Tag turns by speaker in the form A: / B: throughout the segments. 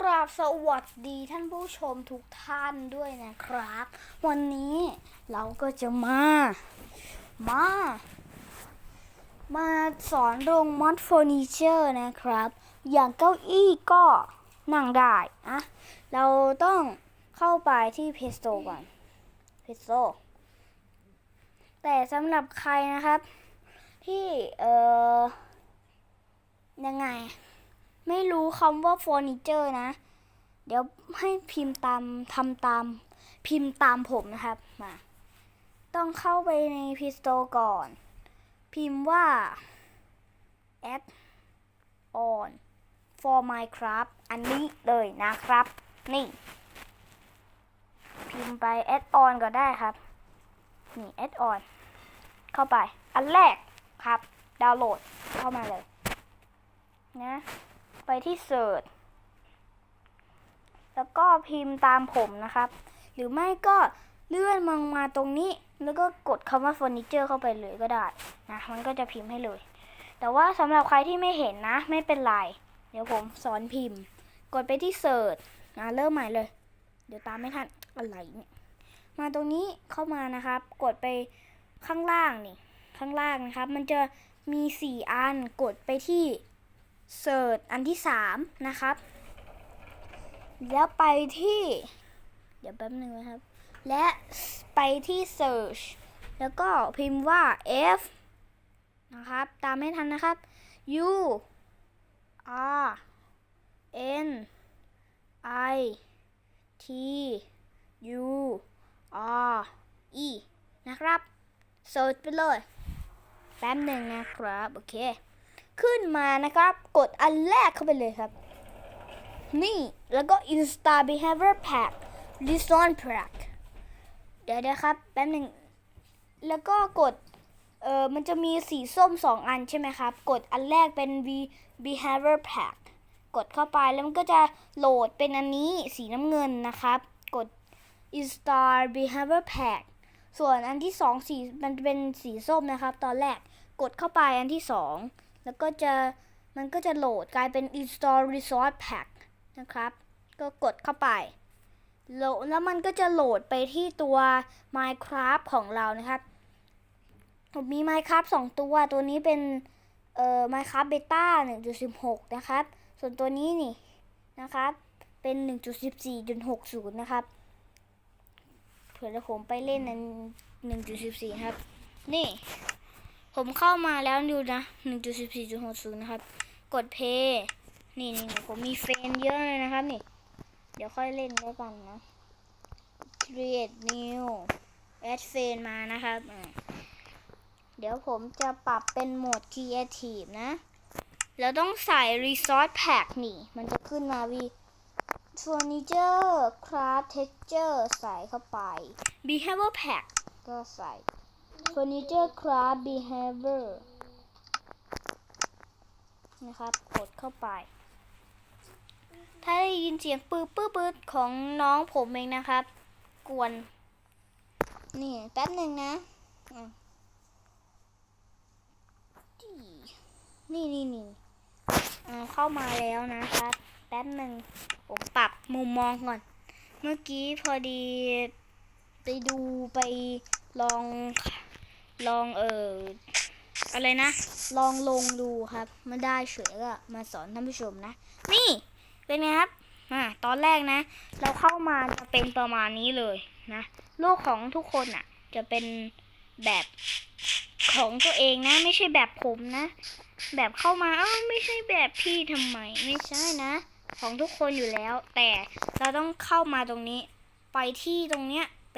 A: กราบสวัสดีท่านผู้ชมทุกท่านด้วยนะครับ วันนี้เราก็จะมา มา มาสอนโรงมอดเฟอร์นิเจอร์นะครับ อย่างเก้าอี้ก็นั่งได้อะเราต้องเข้าไปที่เพสโตก่อนเพสโตแต่สำหรับใครนะครับ ที่ เอ่อ ยังไง ไม่รู้คำว่าเฟอร์นิเจอร์นะ เดี๋ยวให้พิมพ์ตามทำตาม พิมพ์ตามผมนะครับมา ต้องเข้าไปในพิสโตก่อน พิมพ์ว่า add on for Minecraft อันนี้เลยนะครับ นี่ พิมพ์ไป add on ก็ได้ครับ นี่ add on เข้าไป อันแรกครับ ดาวน์โหลดเข้ามาเลย นะ ไปที่เสิร์ชแล้วก็พิมพ์ตามผมนะครับ หรือไม่ก็เลื่อนมองมาตรงนี้ แล้วก็กดคำว่าเฟอร์นิเจอร์เข้าไปเลยก็ได้นะมันก็จะพิมพ์ให้เลย แต่ว่าสำหรับใครที่ไม่เห็นนะ ไม่เป็นไร เดี๋ยวผมสอนพิมพ์ กดไปที่เสิร์ชนะเริ่มใหม่เลย เดี๋ยวตามไม่ทันอะไรเนี่ยมาตรงนี้เข้ามานะครับ กดไปข้างล่างนี่ข้างล่างนะครับ มันจะมีสี่อันกดไปที่ เสิร์ชอันที่สามนะครับ แล้วไปที่ เดี๋ยวแป๊บหนึ่งนะครับ และไปที่ search แล้วก็พิมพ์ว่า f นะครับ ตามไม่ทันนะครับ u r n i t u r e นะครับ search ไปเลย แป๊บหนึ่งนะครับ โอเค ขึ้นมานะครับ กดอันแรกเข้าไปเลยครับ นี่แล้วก็ Insta Behavior Pack Reason Pack เดี๋ยวนะครับ แป๊บหนึ่ง แล้วก็กด เออมันจะมีสีส้มสองอันใช่ไหมครับ กดอันแรกเป็น V Behavior Pack กดเข้าไปแล้วมันก็จะโหลดเป็นอันนี้สีน้ำเงินนะครับ กด Insta Behavior Pack ส่วนอันที่สองสีมันเป็นสีส้มนะครับ ตอนแรกกดเข้าไปอันที่สอง แล้วก็จะมันก็จะโหลดกลายเป็น install resource pack นะครับ ก็กดเข้าไปโหลดแล้วมันก็จะโหลดไปที่ตัว Minecraft ของเรานะครับผมมี Minecraft 2 ตัวตัวนี้เป็นเอ่อ Minecraft Beta 1.16 นะครับ ส่วนตัวนี้นี่นะครับ เป็น 1.14.60 นะครับเผื่อจะผมไปเล่นใน1.14 ครับ นี่ ผมเข้ามาแล้วดูนะ1.14.60นะครับ กดเพย์นี่นี่ผมมีเฟรนเยอะเลยนะครับนี่ เดี๋ยวค่อยเล่นด้วยกันนะ create new add เฟรนมานะครับ เดี๋ยวผมจะปรับเป็นโหมด creative นะ แล้วต้องใส่ resource pack นี่ มันจะขึ้นมาวี furniture craft texture ใส่เข้าไป behavior pack ก็ใส่ furniture craft behavior นะครับกดเข้าไป ถ้าได้ยินเสียงปื๊ดปื๊ดปื๊ดของน้องผมเองนะครับ กวน นี่แป๊บหนึ่งนะอ่นี่นี่นี่เข้ามาแล้วนะครับ แป๊บหนึ่งผมปรับมุมมองก่อน เมื่อกี้พอดีไปดูไปลอง ลองเอออะไรนะ ลองลงดูครับไม่ได้เฉยก็มาสอนท่านผู้ชมนะ นี่เป็นไงครับอ่าตอนแรกนะ เราเข้ามาจะเป็นประมาณนี้เลยนะโลกของทุกคนอะ จะเป็นแบบของตัวเองนะ ไม่ใช่แบบผมนะ แบบเข้ามาเอ้าไม่ใช่แบบพี่ทำไม ไม่ใช่นะ ของทุกคนอยู่แล้ว แต่เราต้องเข้ามาตรงนี้ ไปที่ตรงเนี้ยไป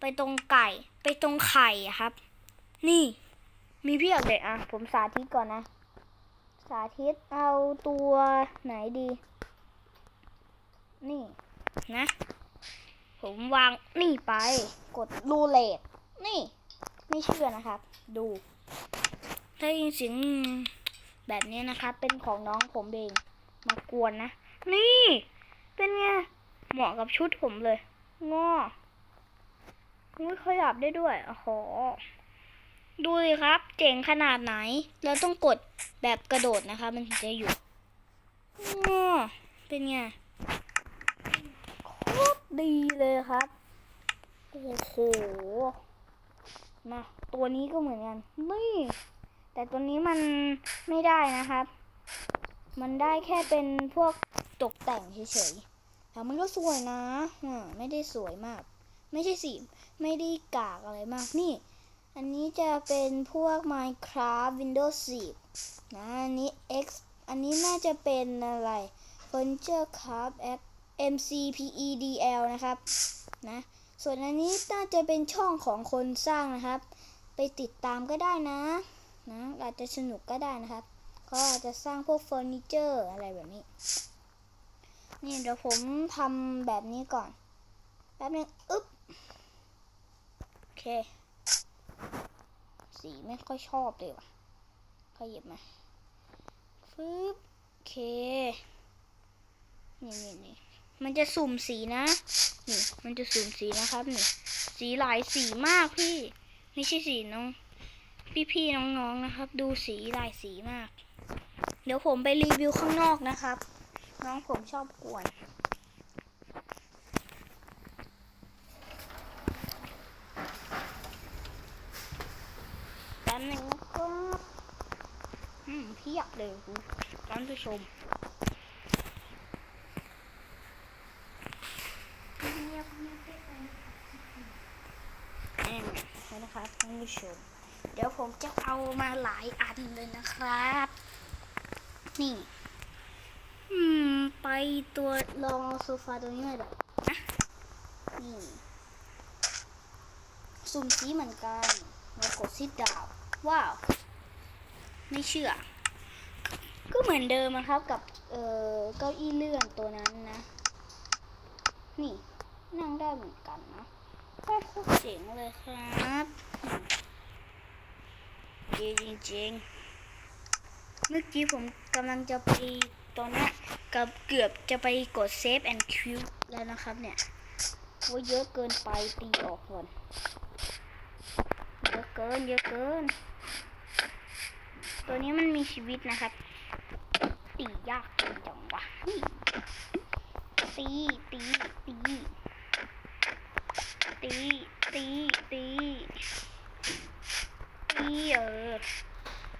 A: ไปตรงไก่ ไปตรงไข่อะครับ นี่ มีเพียบเลยอะ ผมสาธิตก่อนนะ สาธิตเอาตัวไหนดี นี่นะ ผมวางนี่ไป กดรูเลตนี่ ไม่เชื่อนะครับ ดูถ้ายินเสียงแบบนี้นะครับ เป็นของน้องผมเอง มากวนนะ นี่ เป็นไง เหมาะกับชุดผมเลย งอไม่ขยับได้ด้วยโอ้ ดูสิครับ เจ๋งขนาดไหนแล้วต้องกดแบบกระโดดนะคะ มันถึงจะอยู่งอเป็นไงโคตรดีเลยครับ โอ้โหมาตัวนี้ก็เหมือนกัน นี่ แต่ตัวนี้มันไม่ได้นะครับ มันได้แค่เป็นพวกตกแต่งเฉยๆแต่มันก็สวยนะอ่าไม่ได้สวยมาก ไม่ใช่สี ไม่ได้กากอะไรมาก นี่ อันนี้จะเป็นพวก Minecraft Windows 10 นะ อันนี้ X อันนี้น่าจะเป็นอะไร Furniture Craft X MCPEDL นะครับ นะ ส่วนอันนี้น่าจะเป็นช่องของคนสร้างนะครับ ไปติดตามก็ได้นะ นะ อาจจะสนุกก็ได้นะครับ ก็อาจจะสร้างพวกเฟอร์นิเจอร์อะไรแบบนี้ นี่เดี๋ยวผมทำแบบนี้ก่อน แป๊บนึง อึ๊บ โอเค สีไม่ค่อยชอบเลยว่ะขยิบมาฟึบโอเค นี่นี่นี่มันจะสุ่มสีนะ นี่ มันจะสุ่มสีนะครับนี่ สีหลายสีมากพี่ ไม่ใช่สีน้อง พี่ๆน้องๆนะครับ ดูสีหลายสีมาก เดี๋ยวผมไปรีวิวข้างนอกนะครับ น้องผมชอบกวน แป๊บ หนึงนะครับอืมเพียบเลยคุณท่านผู้ชมแอนนี่นะครับท่านผู้ชม เดี๋ยวผมจะเอามาหลายอันเลยนะครับ นี่ อืม ไปตัวลองโซฟาตัวนี้มาดูนะนี่ สุ่มสีเหมือนกันเรากดซิดดาว ว้าว ไม่เชื่อ ก็เหมือนเดิมนะครับกับ เออเก้าอี้เลื่อนตัวนั้นนะ นี่นั่งได้เหมือนกันนะโอ้โหเจ๋งเลยครับดีจริงๆ เมื่อกี้ผมกำลังจะไปตอนนี้กับเกือบจะไปกด save and queue แล้วนะครับเนี่ยว่าเยอะเกินไปตีออกก่อน เยอะเกิน เยอะเกิน ตัวนี้มันมีชีวิตนะครับตียากจังจังวะนี่ตีตีตีตีตีตีตีเออ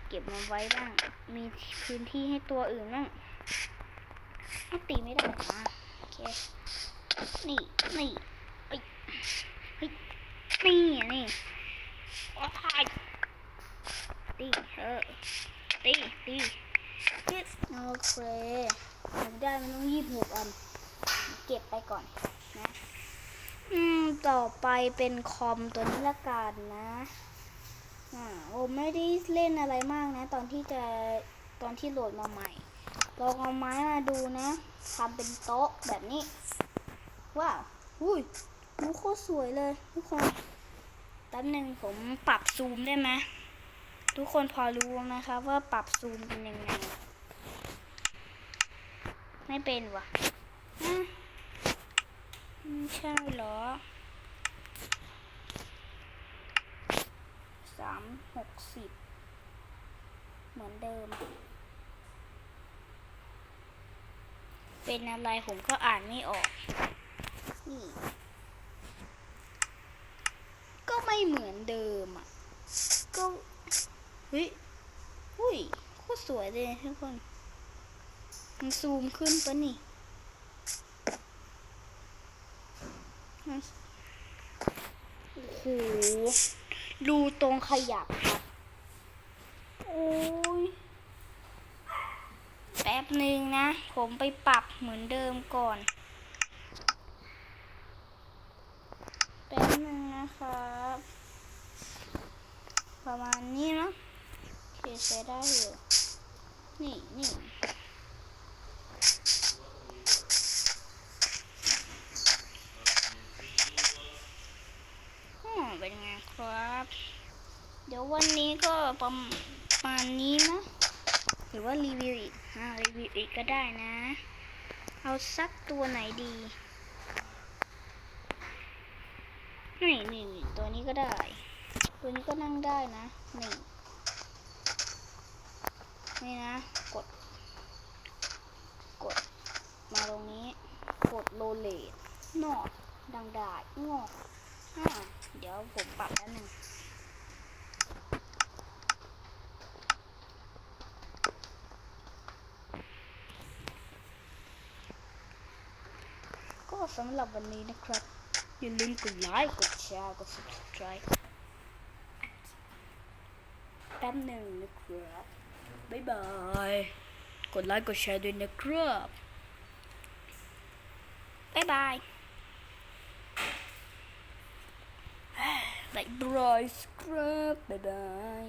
A: เก็บมันไว้บ้าง มีพื้นที่ให้ตัวอื่นบ้างตีไม่ได้นะโอเคนี่นี่เอ้ยเฮ้ยนี่นี่โอ้ย ตีเออตีตีโอเคผมได้มันต้องยี่สิบหกอัน เก็บไปก่อนนะ อืม ต่อไปเป็นคอมตัวนี้ละกันนะอ่าผมไม่ได้เล่นอะไรมากนะ ตอนที่จะตอนที่โหลดมาใหม่ลองเอาไม้มาดูนะทำเป็นโต๊ะแบบนี้ ว้าวอุ้ยดูโคตรสวยเลยทุกคนแป๊บหนึ่งผมปรับซูมได้ไหม ทุกคนพอรู้นะครับว่าปรับซูมเป็นยังไง ไม่เป็นวะไม่ใช่เหรอสามหกสิบเหมือนเดิม เป็นอะไรผมก็อ่านไม่ออกนี่ก็ไม่เหมือนเดิม เฮ้ยหุ้ยโคตรสวยเลยทุกคน มันซูมขึ้นปะนี่โอ้โหดูตรงขยับครับ โอ้ย แป๊บหนึ่งนะ ผมไปปรับเหมือนเดิมก่อน แป๊บหนึ่งนะครับ ประมาณนี้เนอะ เคใช้ได้อยู่ นี่นี่อ๋อเป็นไงครับ เดี๋ยววันนี้ก็ประมาณนี้นะ หรือว่ารีวิวอีกอ่ารีวิวอีกก็ได้นะ เอาสักตัวไหนดีนี่นี่นี่ตัวนี้ก็ได้ ตัวนี้ก็นั่งได้นะนี่ นี่นะ กด กด มาตรงนี้ กดโรเลตหนอดดังดาดงอกเดี๋ยวผมปรับแป๊บนึงก็สำหรับวันนี้นะครับ อย่าลืมกดไลค์กดแชร์กด subscribe แป๊บหนึ่งนะครับ บ๊ายบาย กดไลค์กดแชร์ด้วยนะครับบ๊ายบายบ๊ายบายครับบ๊ายบาย